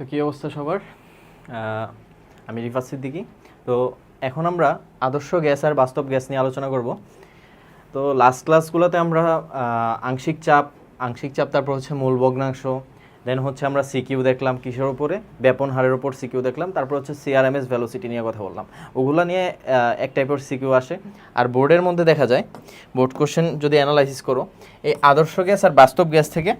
তো কী অবস্থা সবার? আমি রিফাত সিদ্দিকি। তো এখন আমরা আদর্শ গ্যাস আর বাস্তব গ্যাস নিয়ে আলোচনা করব। তো লাস্ট ক্লাসগুলোতে আমরা আংশিক চাপ আংশিক চাপ, তারপর হচ্ছে মূল ভগ্নাংশ দেন হচ্ছে আমরা সিকিউ দেখলাম কিসের ওপরে ব্যাপন হারের ওপর সিকিউ দেখলাম, তারপর হচ্ছে সিআরএমএস ভ্যালোসিটি নিয়ে কথা বললাম। ওগুলো নিয়ে এক টাইপের সিকিউ আসে। আর বোর্ডের মধ্যে দেখা যায় বোর্ড কোশ্চেন যদি অ্যানালাইসিস করো, এই আদর্শ গ্যাস আর বাস্তব গ্যাস থেকে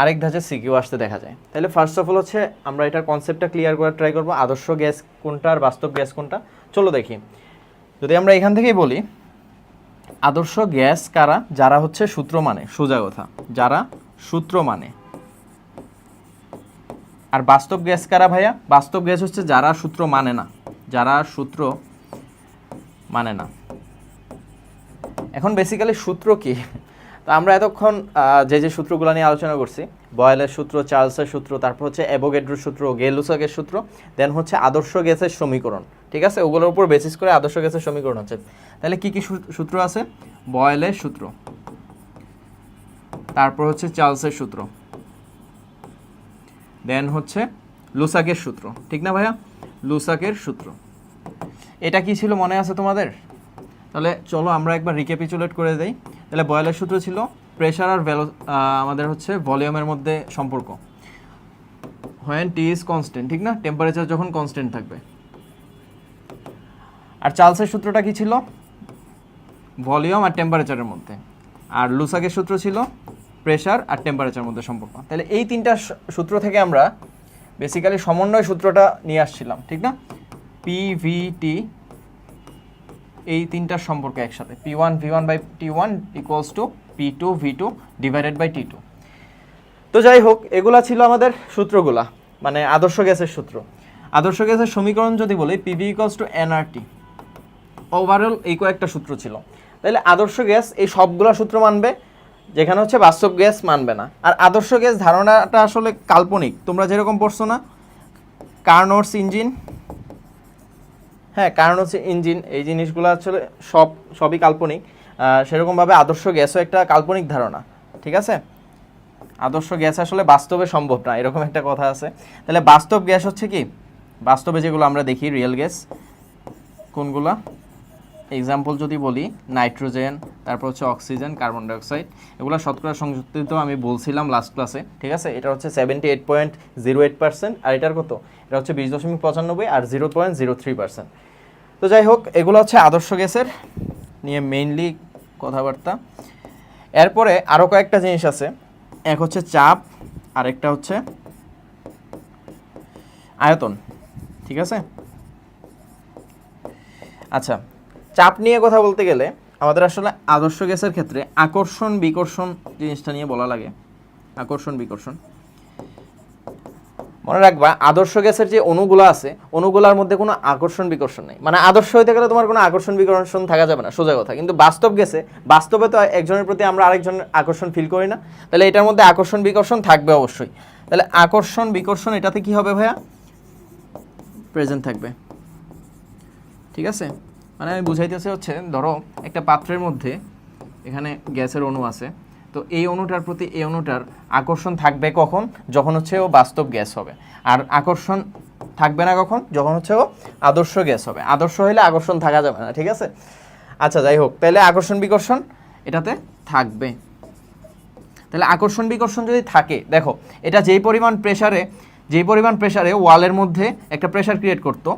আরেক ধাঁচের সিকিউ আসতে দেখা যায়। তাহলে ফার্স্ট অফ অল হচ্ছে আমরা এটার কনসেপ্টটা ক্লিয়ার করার ট্রাই করব। আদর্শ গ্যাস কোনটা আর বাস্তব গ্যাস কোনটা? চলো দেখি। যদি আমরা এখান থেকেই বলি, আদর্শ গ্যাস কারা? যারা হচ্ছে সূত্র মানে সোজা কথা, যারা সূত্র মানে। আর বাস্তব গ্যাস কারা ভাইয়া? বাস্তব গ্যাস হচ্ছে যারা সূত্র মানে না, যারা সূত্র মানে না। এখন বেসিক্যালি সূত্র কি? তো আমরা এতক্ষণ যে যে সূত্রগুলো নিয়ে আলোচনা করছি, বয়েলের সূত্র, চার্লসের সূত্র, তারপর হচ্ছে অ্যাভোগেড্রোর সূত্র গেলুসাকের সূত্র, দেন হচ্ছে আদর্শ গ্যাসের সমীকরণ, ঠিক আছে? ওগুলোর উপর বেসিস করে আদর্শ গ্যাসের সমীকরণ হচ্ছে তাহলে কি কি সূত্র আছে? বয়েলের সূত্র, তারপর হচ্ছে চার্লসের সূত্র, দেন হচ্ছে লুসাকের সূত্র, ঠিক না ভাইয়া? লুসাকের সূত্র। এটা কি ছিল মনে আছে তোমাদের? তাহলে চলো আমরা একবার রিক্যাপিচুলেট করে দেই। তাহলে বয়েলের সূত্র ছিল প্রেশার আর ভ্যালো আমাদের হচ্ছে ভলিউমের মধ্যে সম্পর্ক। হোয়েন টি ইজ কনস্ট্যান্ট ঠিক না? টেম্পারেচার যখন কনস্ট্যান্ট থাকবে। আর চার্লসের সূত্রটা কি ছিল? ভলিউম আর টেম্পারেচারের মধ্যে। আর লুসাকের সূত্র ছিল প্রেশার আর টেম্পারেচারের মধ্যে সম্পর্ক। তাহলে এই তিনটা সূত্র থেকে আমরা বেসিক্যালি সমন্বয় সূত্রটা নিয়ে আসছিলাম, ঠিক না? পিভিটি এই তিনটার সম্পর্ক একসাথে। P one V one by T one equals to P two V two divided by T two তো যাই হোক, এগুলা ছিল আমাদের সূত্রগুলা মানে আদর্শ গ্যাসের সূত্র। আদর্শ গ্যাসের সমীকরণ যদি বলি PV equals to NRT overall এই কয়েকটা সূত্র ছিল। তাহলে আদর্শ গ্যাস এই সবগুলা সূত্র মানবে, যেখানে হচ্ছে বাস্তব গ্যাস মানবে না। আর আদর্শ গ্যাস ধারণাটা আসলে কাল্পনিক, তোমরা যেরকম পড়ছো না কার্নোটস ইঞ্জিন হ্যাঁ কারণ হচ্ছে ইঞ্জিন এই জিনিসগুলো আসলে সব, সবই কাল্পনিক। সেরকমভাবে আদর্শ গ্যাসও একটা কাল্পনিক ধারণা, ঠিক আছে? আদর্শ গ্যাস আসলে বাস্তবে সম্ভব না, এরকম একটা কথা আছে। তাহলে বাস্তব গ্যাস হচ্ছে কি? বাস্তবে যেগুলো আমরা দেখি রিয়েল গ্যাস, কোনগুলা? এক্সাম্পল যদি বলি নাইট্রোজেন তারপর হচ্ছে অক্সিজেন কার্বন ডাইঅক্সাইড এগুলো শতকরা সংযুক্ত আমি বলছিলাম লাস্ট ক্লাসে ঠিক আছে? এটা হচ্ছে seventy eight point zero eight percent আর এটার কত? এটা হচ্ছে বিশ দশমিক পঁচানব্বই আর zero point zero three percent তো যাই হোক, এগুলো হচ্ছে আদর্শ গ্যাসের, নিয়ে মেইনলি কথাবার্তা। এরপরে আরও কয়েকটা জিনিস আছে। এক হচ্ছে চাপ, আরেকটা হচ্ছে আয়তন, ঠিক আছে? আচ্ছা চাপ নিয়ে কথা বলতে গেলে আমাদের আসলে আদর্শ গ্যাসের ক্ষেত্রে আকর্ষণ বিকর্ষণ জিনিসটা নিয়ে বলা লাগে। আকর্ষণ বিকর্ষণ মনে রাখবা, আদর্শ গ্যাসের যে অণুগুলো আছে, অণুগুলোর মধ্যে কোনো আকর্ষণ বিকর্ষণ নেই। মানে আদর্শ হইতে গেলে তোমার কোনো আকর্ষণ বিকর্ষণ থাকা যাবে না, সোজা কথা। কিন্তু বাস্তব গ্যাসে, বাস্তবে তো একজনের প্রতি আমরা আরেকজনের আকর্ষণ ফিল করি না। তাহলে এটার মধ্যে আকর্ষণ বিকর্ষণ থাকবে অবশ্যই। তাহলে আকর্ষণ বিকর্ষণ এটাতে কি হবে ভাইয়া? প্রেজেন্ট থাকবে। ঠিক আছে? মানে আমি বুঝাইতেছি হচ্ছে, ধরো একটা পাত্রের মধ্যে এখানে গ্যাসের অণু আছে। তো এই অণুটার প্রতি এই অণুটার আকর্ষণ থাকবে কখন? যখন হচ্ছে ও বাস্তব গ্যাস হবে। আর আকর্ষণ থাকবে না কখন? যখন হচ্ছে ও আদর্শ গ্যাস হবে। আদর্শ হলে আকর্ষণ থাকা যাবে না, ঠিক আছে? আচ্ছা যাই হোক, তাহলে আকর্ষণ বিকর্ষণ এটাতে থাকবে। তাহলে আকর্ষণ বিকর্ষণ যদি থাকে, দেখো, এটা যেই পরিমাণ প্রেসারে যেই পরিমাণ প্রেসারে ওয়ালের মধ্যে একটা প্রেসার ক্রিয়েট করতো,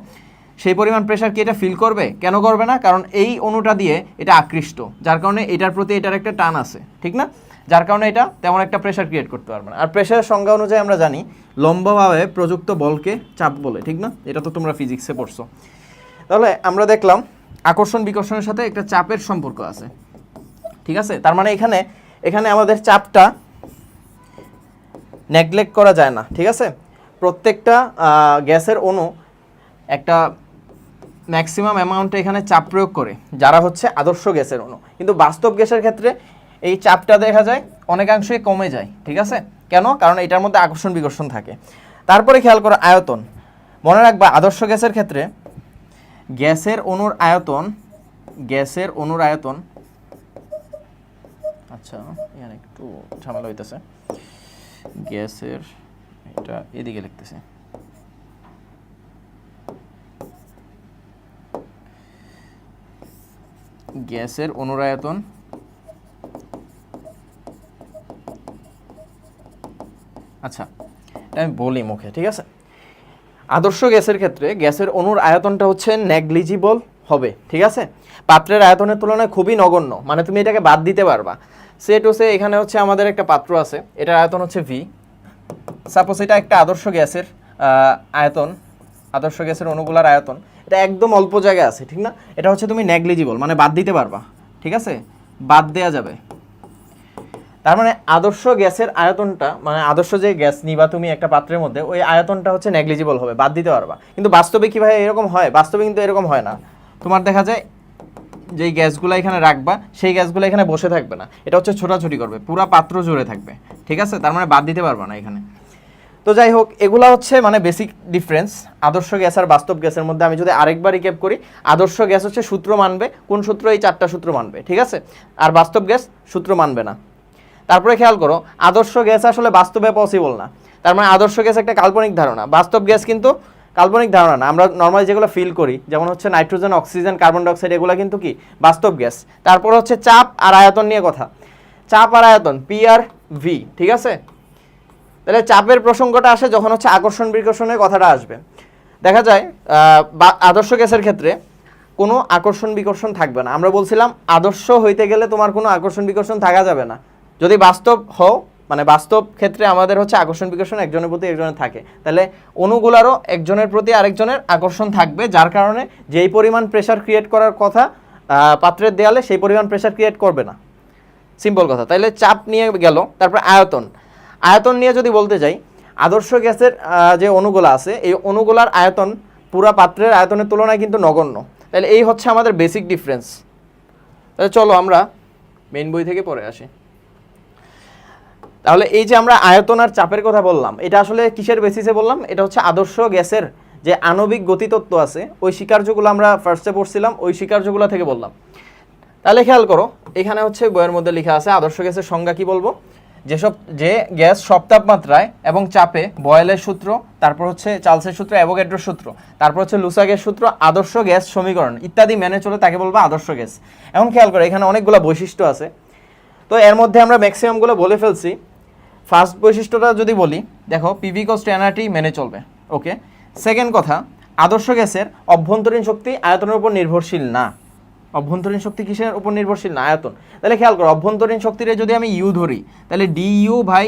সেই পরিমাণ প্রেসার কি এটা ফিল করবে? কেন করবে না? কারণ এই অণুটা দিয়ে এটা আকৃষ্ট, যার কারণে এটার প্রতি এটার একটা টান আছে, ঠিক না? যার কারণে এটা তেমন একটা প্রেসার ক্রিয়েট করতে পারবে না। আর প্রেসারের সংজ্ঞা অনুযায়ী আমরা জানি লম্বভাবে প্রযুক্ত বলকে চাপ বলে, ঠিক না? এটা তো তোমরা ফিজিক্সে পড়ছো। তাহলে আমরা দেখলাম আকর্ষণ বিকর্ষণের সাথে একটা চাপের সম্পর্ক আছে। ঠিক আছে? তার মানে এখানে এখানে আমাদের চাপটা নেগলেক্ট করা যায় না, ঠিক আছে? প্রত্যেকটা গ্যাসের অণু একটা ম্যাক্সিমাম অ্যামাউন্টে এখানে চাপ প্রয়োগ করে, যারা হচ্ছে আদর্শ গ্যাসের অণু। কিন্তু বাস্তব গ্যাসের ক্ষেত্রে এই চাপটা দেখা যায় অনেকাংশই কমে যায়, ঠিক আছে? কেন? কারণ এটার মধ্যে আকর্ষণ বিকর্ষণ থাকে। তারপরে খেয়াল করো আয়তন। মনে রাখবা, আদর্শ গ্যাসের ক্ষেত্রে গ্যাসের অণুর আয়তন, গ্যাসের অণুর আয়তন আচ্ছা এখানে একটু ঝামেলা হইতেছে। গ্যাসের, এটা এদিকে লিখতেছে। গ্যাসের অনুরায়তন আচ্ছা আমি বলি মুখে, ঠিক আছে? আদর্শ গ্যাসের ক্ষেত্রে গ্যাসের অণুর আয়তনটা হচ্ছে নেগলিজিবল হবে, ঠিক আছে? পাত্রের আয়তনের তুলনায় খুবই নগণ্য মানে তুমি এটাকে বাদ দিতে পারবা। সেট হচ্ছে এখানে হচ্ছে আমাদের একটা পাত্র আছে, এটার আয়তন হচ্ছে ভি সাপোজ এটা একটা আদর্শ গ্যাসের আয়তন, আদর্শ গ্যাসের অণুগুলার আয়তন, এটা একদম অল্প জায়গায় আছে, ঠিক না? এটা হচ্ছে তুমি নেগলিজিবল মানে বাদ দিতে পারবা, ঠিক আছে? বাদ দেয়া যাবে। তার মানে আদর্শ গ্যাসের আয়তনটা মানে আদর্শ যে গ্যাস নিবা তুমি একটা পাত্রের মধ্যে, ওই আয়তনটা হচ্ছে নেগলিজিবল হবে, বাদ দিতে পারবা। কিন্তু বাস্তবে কি ভাই এরকম হয়? বাস্তবে কিন্তু এরকম হয় না। তোমার দেখা যায় যেই গ্যাসগুলো এখানে রাখবা, সেই গ্যাসগুলো এখানে বসে থাকবে না। এটা হচ্ছে ছোটাছুটি করবে, পুরো পাত্র জুড়ে থাকবে। ঠিক আছে? তার মানে বাদ দিতে পারবা না এখানে। তো যাই হোক, এগুলো হচ্ছে মানে বেসিক ডিফারেন্স আদর্শ গ্যাস আর বাস্তব গ্যাসের মধ্যে আমি যদি আরেকবার রিক্যাপ করি, আদর্শ গ্যাস হচ্ছে সূত্র মানবে, কোন সূত্র? এই চারটা সূত্র মানবে। ঠিক আছে? আর বাস্তব গ্যাস সূত্র মানবে না। তারপরে খেয়াল করো, আদর্শ গ্যাস আসলে বাস্তবে পসিবল না। তার মানে আদর্শ গ্যাস একটা কাল্পনিক ধারণা। বাস্তব গ্যাস কিন্তু কাল্পনিক ধারণা না। আমরা নর্মালি যেগুলো ফিল করি, যেমন হচ্ছে নাইট্রোজেন অক্সিজেন কার্বন ডাইঅক্সাইড এগুলো কিন্তু কি? বাস্তব গ্যাস। তারপর হচ্ছে চাপ আর আয়তন নিয়ে কথা। চাপ আর আয়তন পি আর ভি ঠিক আছে? তাহলে চাপের প্রসঙ্গটা আসে যখন হচ্ছে আকর্ষণ বিকর্ষণের কথাটা আসবে। দেখা যায় আদর্শ গ্যাসের ক্ষেত্রে কোনো আকর্ষণ বিকর্ষণ থাকবে না। আমরা বলছিলাম আদর্শ হইতে গেলে তোমার কোনো আকর্ষণ বিকর্ষণ থাকা যাবে না। যদি বাস্তব হও মানে বাস্তব ক্ষেত্রে আমাদের হচ্ছে আকর্ষণ বিকর্ষণ একজনের প্রতি একজনের থাকে। তাহলে অণুগুলারও একজনের প্রতি আরেকজনের আকর্ষণ থাকবে, যার কারণে যেই পরিমাণ প্রেশার ক্রিয়েট করার কথা পাত্রের দেয়ালে সেই পরিমাণ প্রেশার ক্রিয়েট করবে না। সিম্পল কথা। তাইলে চাপ নিয়ে গেল, তারপর আয়তন। আয়তন নিয়ে যদি বলতে যাই, আদর্শ গ্যাসের যে অণুগুলো আছে, এই অণুগুলার আয়তন পুরা পাত্রের আয়তনের তুলনায় কিন্তু নগণ্য। তাহলে এই হচ্ছে আমাদের বেসিক ডিফারেন্স তাহলে চলো আমরা মেইন বই থেকে পড়ে আসি। তাহলে এই যে আমরা আয়তন আর চাপের কথা বললাম, এটা আসলে কিসের বেসিসে বললাম? এটা হচ্ছে আদর্শ গ্যাসের যে আণবিক গতিতত্ত্ব আছে, ওই স্বীকার্যগুলো আমরা ফার্স্টে পড়ছিলাম, ওই স্বীকার্যগুলো থেকে বললাম। তাহলে খেয়াল করো, এখানে হচ্ছে বইয়ের মধ্যে লেখা আছে আদর্শ গ্যাসের সংজ্ঞা কি বলব? যেসব, যে গ্যাস সব তাপমাত্রায় এবং চাপে বয়েলের সূত্র, তারপর হচ্ছে চার্লসের সূত্র, অ্যাভোগাড্রোর সূত্র, তারপর হচ্ছে লুসাগের সূত্র, আদর্শ গ্যাস সমীকরণ ইত্যাদি মেনে চলে তাকে বলব আদর্শ গ্যাস। এখন খেয়াল করো, এখানে অনেকগুলো বৈশিষ্ট্য আছে। তো এর মধ্যে আমরা ম্যাক্সিমামগুলো বলে ফেলছি। ফার্স্ট বৈশিষ্ট্যটা যদি বলি, দেখো পিভি কস্ট এনআরটি মেনে চলবে ওকে সেকেন্ড কথা, আদর্শ গ্যাসের অভ্যন্তরীণ শক্তি আয়তনের উপর নির্ভরশীল না। অভ্যন্তরীণ শক্তি কিসের উপর নির্ভরশীল? না, আয়তন। তাহলে খেয়াল করো, অভ্যন্তরীণ শক্তিরে যদি আমি ইউ ধরি, তাহলে ডি ইউ ভাই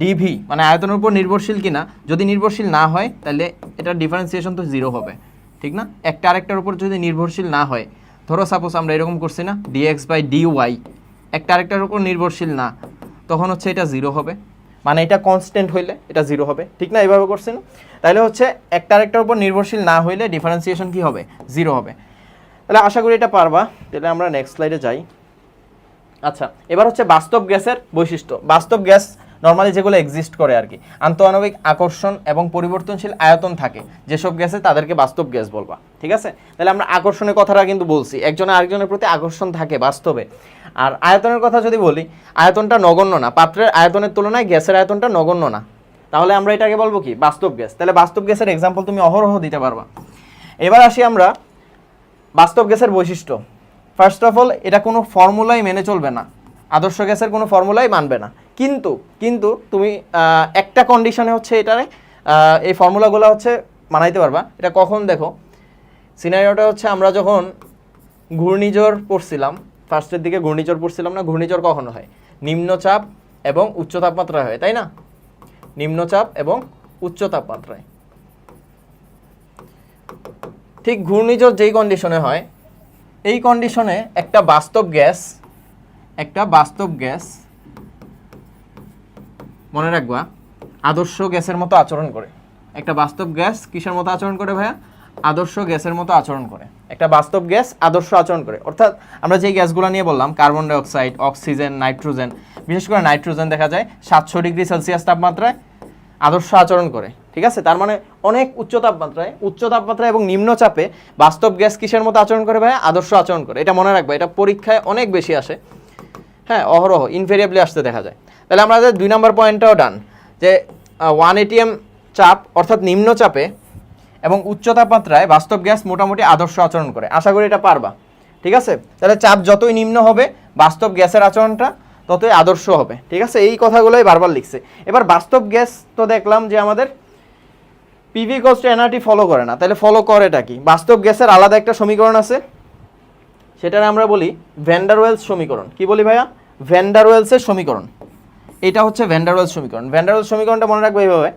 ডিভি মানে আয়তনের উপর নির্ভরশীল কিনা, যদি নির্ভরশীল না হয়, তাহলে এটার ডিফারেন্সিয়েশন তো জিরো হবে, ঠিক না? একটা আরেকটার উপর যদি নির্ভরশীল না হয়, ধরো সাপোজ আমরা এরকম করছি না ডিএক্স বাই ডি ওয়াই একটা আরেকটার উপর নির্ভরশীল না তখন হচ্ছে এটা জিরো হবে। মানে এটা কনস্ট্যান্ট হইলে এটা জিরো হবে। ঠিক না? এইভাবে করছি না? তাহলে হচ্ছে একটা একটার উপর নির্ভরশীল না হইলে ডিফারেন্সিয়েশন কি হবে? জিরো হবে। তাহলে আশা করি এটা পারবা। তাহলে আমরা নেক্সট স্লাইডে যাই। আচ্ছা এবার হচ্ছে বাস্তব গ্যাসের বৈশিষ্ট্য। বাস্তব গ্যাস নর্মালি যেগুলো এক্সিস্ট করে আর কি। আন্তঃআণবিক আকর্ষণ এবং পরিবর্তনশীল আয়তন থাকে। যেসব গ্যাসে তাদেরকে বাস্তব গ্যাস বলবা। ঠিক আছে? তাহলে আমরা আকর্ষণের কথাটা কিন্তু বলছি। একজনের আরেকজনের প্রতি আকর্ষণ থাকে বাস্তবে। আর আয়তনের কথা যদি বলি, আয়তনটা নগণ্য না। পাত্রের আয়তনের তুলনায় গ্যাসের আয়তনটা নগণ্য না। তাহলে আমরা এটাকে বলব কি? বাস্তব গ্যাস। তাহলে বাস্তব গ্যাসের এক্সাম্পল তুমি অহরহ দিতে পারবা। এবার আসি আমরা বাস্তব গ্যাসের বৈশিষ্ট্য। ফার্স্ট অফ অল এটা কোনো ফর্মুলাই মেনে চলবে না। আদর্শ গ্যাসের কোনো ফর্মুলাই মানবে না। কিন্তু কিন্তু তুমি একটা কন্ডিশনে হচ্ছে এটারে এই ফর্মুলাগুলো হচ্ছে মানাইতে পারবা। এটা কখন দেখো? সিনারিওটা হচ্ছে আমরা যখন ঘূর্ণিঝড় পড়ছিলাম ফার্স্টের দিকে ঘূর্ণিঝড় পড়ছিলাম না, ঘূর্ণিঝড় কখন হয়? নিম্নচাপ এবং উচ্চ তাপমাত্রায় হয়, তাই না? নিম্নচাপ এবং উচ্চ তাপমাত্রায়। ঠিক ঘূর্ণিঝড় যেই কন্ডিশনে হয়, এই কন্ডিশনে একটা বাস্তব গ্যাস একটা বাস্তব গ্যাস মনে রাখবা, আদর্শ গ্যাসের মতো আচরণ করে। একটা বাস্তব গ্যাস কিসের মতো আচরণ করে ভাইয়া? আদর্শ গ্যাসের মতো আচরণ করে। একটা বাস্তব গ্যাস আদর্শ আচরণ করে। অর্থাৎ আমরা যেই গ্যাসগুলো নিয়ে বললাম, কার্বন ডাইঅক্সাইড, অক্সিজেন, নাইট্রোজেন, বিশেষ করে নাইট্রোজেন দেখা যায়, সাতশো ডিগ্রি সেলসিয়াস তাপমাত্রায় আদর্শ আচরণ করে। ঠিক আছে? তার মানে অনেক উচ্চ তাপমাত্রায় উচ্চ তাপমাত্রায় এবং নিম্নচাপে বাস্তব গ্যাস কিসের মতো আচরণ করে ভাই আদর্শ আচরণ করে। এটা মনে রাখবে, এটা পরীক্ষায় অনেক বেশি আসে। হ্যাঁ অহরহ ইনভেরিয়েবলি আসতে দেখা যায়। তাহলে আমাদের দুই নম্বর পয়েন্টটাও ডান যে ওয়ান এটিএম চাপ, অর্থাৎ নিম্ন চাপে এবং উচ্চ তাপমাত্রায় বাস্তব গ্যাস মোটামুটি আদর্শ আচরণ করে। আশা করি এটা পারবা। ঠিক আছে? তাহলে চাপ যতই নিম্ন হবে, বাস্তব গ্যাসের আচরণটা ততই আদর্শ হবে। ঠিক আছে? এই কথাগুলোই বারবার লিখছে। এবার বাস্তব গ্যাস তো দেখলাম যে আমাদের পিভি কোস্ট এনআরটি ফলো করে না। তাহলে ফলো করেটা কি? বাস্তব গ্যাসের আলাদা একটা সমীকরণ আছে। সেটার আমরা বলি ভ্যান্ডারওয়েলস সমীকরণ। কি বলি ভাইয়া? ভ্যান্ডারওয়েলসের সমীকরণ। এটা হচ্ছে ভ্যান্ডারওয়েলস সমীকরণ। ভ্যান্ডারওয়েলস সমীকরণটা মনে রাখব এইভাবে।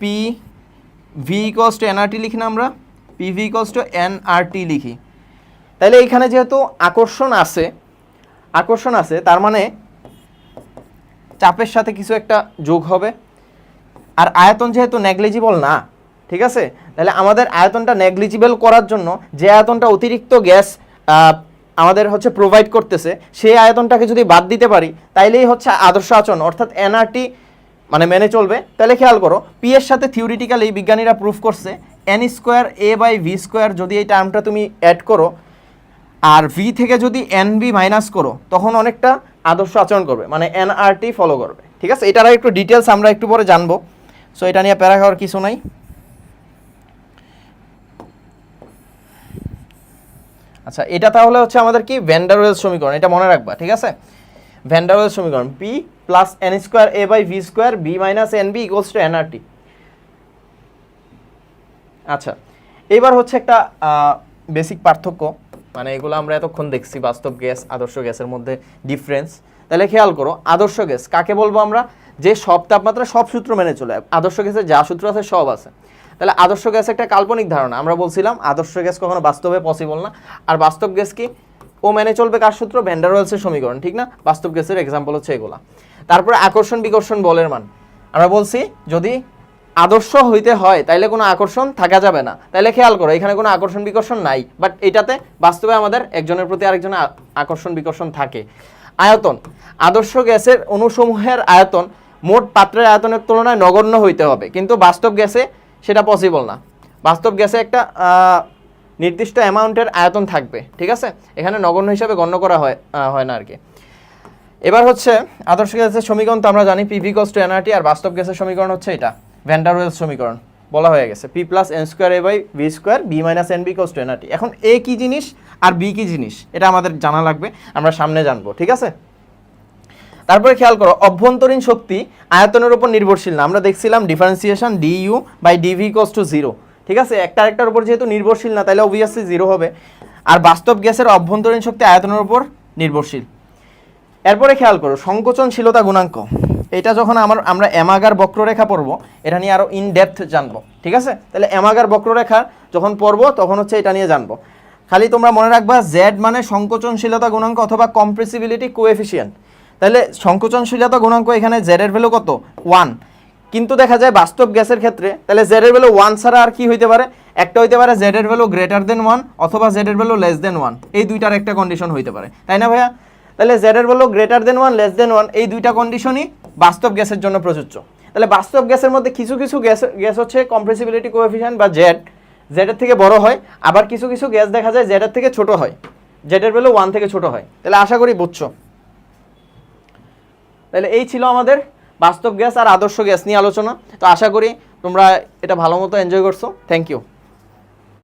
P V equals to NRT লিখি না আমরা। P V equals to NRT লিখি। তাহলে এইখানে যেহেতু আকর্ষণ আছে আকর্ষণ আছে, তার মানে চাপের সাথে কিছু একটা যোগ হবে। আর আয়তন যেহেতু নেগলিজিবল না, ঠিক আছে? তাহলে আমাদের আয়তনটা নেগলিজিবল করার জন্য যে আয়তনটা অতিরিক্ত গ্যাস আমাদের হচ্ছে প্রোভাইড করতেছে, সেই আয়তনটাকে যদি বাদ দিতে পারি, তাইলেই হচ্ছে আদর্শ আচরণ, অর্থাৎ এনআরটি মানে মেনে চলবে। তাহলে খেয়াল করো পি এর সাথে থিওরিটিক্যালি বিজ্ঞানীরা প্রুফ করছে N square A by V square যদি এই টার্মটা তুমি অ্যাড করো, আর ভি থেকে যদি এন বি মাইনাস করো, তখন অনেকটা আদর্শ আচরণ করবে মানে এনআরটি ফলো করবে। ঠিক আছে? এটার একটু ডিটেলস আমরা একটু পরে জানব। সো এটা নিয়ে প্যারা খাওয়ার কিছু নাই। আচ্ছা এটা তাহলে হচ্ছে আমাদের কি? ভ্যান্ডারওয়েল সমীকরণ, এটা মনে রাখবা, ঠিক আছে? ভ্যান্ডারওয়েল সমীকরণ P plus N square A by V square B minus N B equals to NRT আচ্ছা এবার হচ্ছে একটা বেসিক পার্থক্য মানে এগুলো আমরা এতক্ষণ দেখছি, বাস্তব গ্যাস আদর্শ গ্যাসের মধ্যে ডিফারেন্স তাহলে খেয়াল করো, আদর্শ গ্যাস কাকে বলব আমরা? যে সব তাপমাত্রা সব সূত্র মেনে চলে, আদর্শ গ্যাসের যা সূত্র আছে সব আছে। তাহলে আদর্শ গ্যাস একটা কাল্পনিক ধারণা। আমরা বলছিলাম আদর্শ গ্যাস কখনো বাস্তবে পসিবল না। আর বাস্তব গ্যাস কি? ও মেনে চলবে কার সূত্র? ভ্যান্ডারওয়েলসের সমীকরণ, ঠিক না? বাস্তব গ্যাসের এক্সাম্পল হচ্ছে এগুলা। তারপরে আকর্ষণ বিকর্ষণ বলের মান। আমরা বলছি, যদি আদর্শ হইতে হয়, তাইলে কোনো আকর্ষণ থাকা যাবে না। তাইলে খেয়াল করো, এখানে কোনো আকর্ষণ বিকর্ষণ নাই। বাট এটাতে বাস্তবে আমাদের একজনের প্রতি আরেকজনের আকর্ষণ বিকর্ষণ থাকে। আয়তন। আদর্শ গ্যাসের অনুসমূহের আয়তন মোট পাত্রের আয়তনের তুলনায় নগণ্য হইতে হবে। কিন্তু বাস্তব গ্যাসে সেটা পসিবল না। বাস্তব গ্যাসে একটা নির্দিষ্ট অ্যামাউন্টের আয়তন থাকবে, ঠিক আছে? এখানে নগণ্য হিসাবে গণ্য করা হয় হয় না আর কি এবার হচ্ছে, আদর্শ গ্যাসের সমীকরণ তো আমরা জানি পিভি কস টু এনআরটি আর বাস্তব গ্যাসের সমীকরণ হচ্ছে এটা ভ্যান্ডারওয়েল সমীকরণ, বলা হয়ে গেছে। P plus N square A by V square B minus N B equals to NRT এখন এ কী জিনিস, আর বি কি জিনিস, এটা আমাদের জানা লাগবে, আমরা সামনে জানব, ঠিক আছে? তারপরে খেয়াল করো, অভ্যন্তরীণ শক্তি আয়তনের উপর নির্ভরশীল না। আমরা দেখছিলাম differentiation D U by DV equals to zero ঠিক আছে? একটা আরেকটার উপর যেহেতু নির্ভরশীল না, তাহলে অবভিয়াসলি জিরো হবে। আর বাস্তব গ্যাসের অভ্যন্তরীণ শক্তি আয়তনের উপর নির্ভরশীল। এরপরে খেয়াল করো, সংকোচনশীলতা গুণাঙ্ক। এটা যখন আমার আমরা এমাগার বক্ররেখা পড়ব, এটা নিয়ে আরও ইন ডেপথ জানব। ঠিক আছে? তাহলে এমাগার বক্ররেখা যখন পড়ব, তখন হচ্ছে এটা নিয়ে জানব। খালি তোমরা মনে রাখবা জেড মানে সংকোচনশীলতা গুণাঙ্ক অথবা কম্প্রেসিবিলিটি কোএফিসিয়েন্ট তাহলে সংকোচনশীলতা গুণাঙ্ক এখানে জেড এর ভ্যালু কত? ওয়ান কিন্তু দেখা যায় বাস্তব গ্যাসের ক্ষেত্রে, তাহলে জেড এর ভ্যালু ওয়ান ছাড়া আর কি হইতে পারে? একটা হইতে পারে জেড এর ভ্যালু গ্রেটার দেন ওয়ান অথবা জেড এর ভ্যালু লেস দেন ওয়ান এই দুইটার একটা কন্ডিশন হইতে পারে। তাই না ভাইয়া? তাহলে জেড এর value greater than one less than one এই দুইটা কন্ডিশনই বাস্তব গ্যাসের জন্য প্রযোজ্য। তাহলে বাস্তব গ্যাসের মধ্যে কিছু কিছু গ্যাস গ্যাস হচ্ছে কম্প্রেসিবিলিটি কোএফিসিয়েন্ট বা জেড জেডের থেকে বড় হয়, আবার কিছু কিছু গ্যাস দেখা যায় জেডের থেকে ছোট হয়। জেডের ভ্যালু ওয়ান থেকে ছোট হয়। তাহলে আশা করি বুঝছ। তাহলে এই ছিল আমাদের বাস্তব গ্যাস আর আদর্শ গ্যাস নিয়ে আলোচনা। তো আশা করি তোমরা এটা ভালো মতো এনজয় করছ। Thank you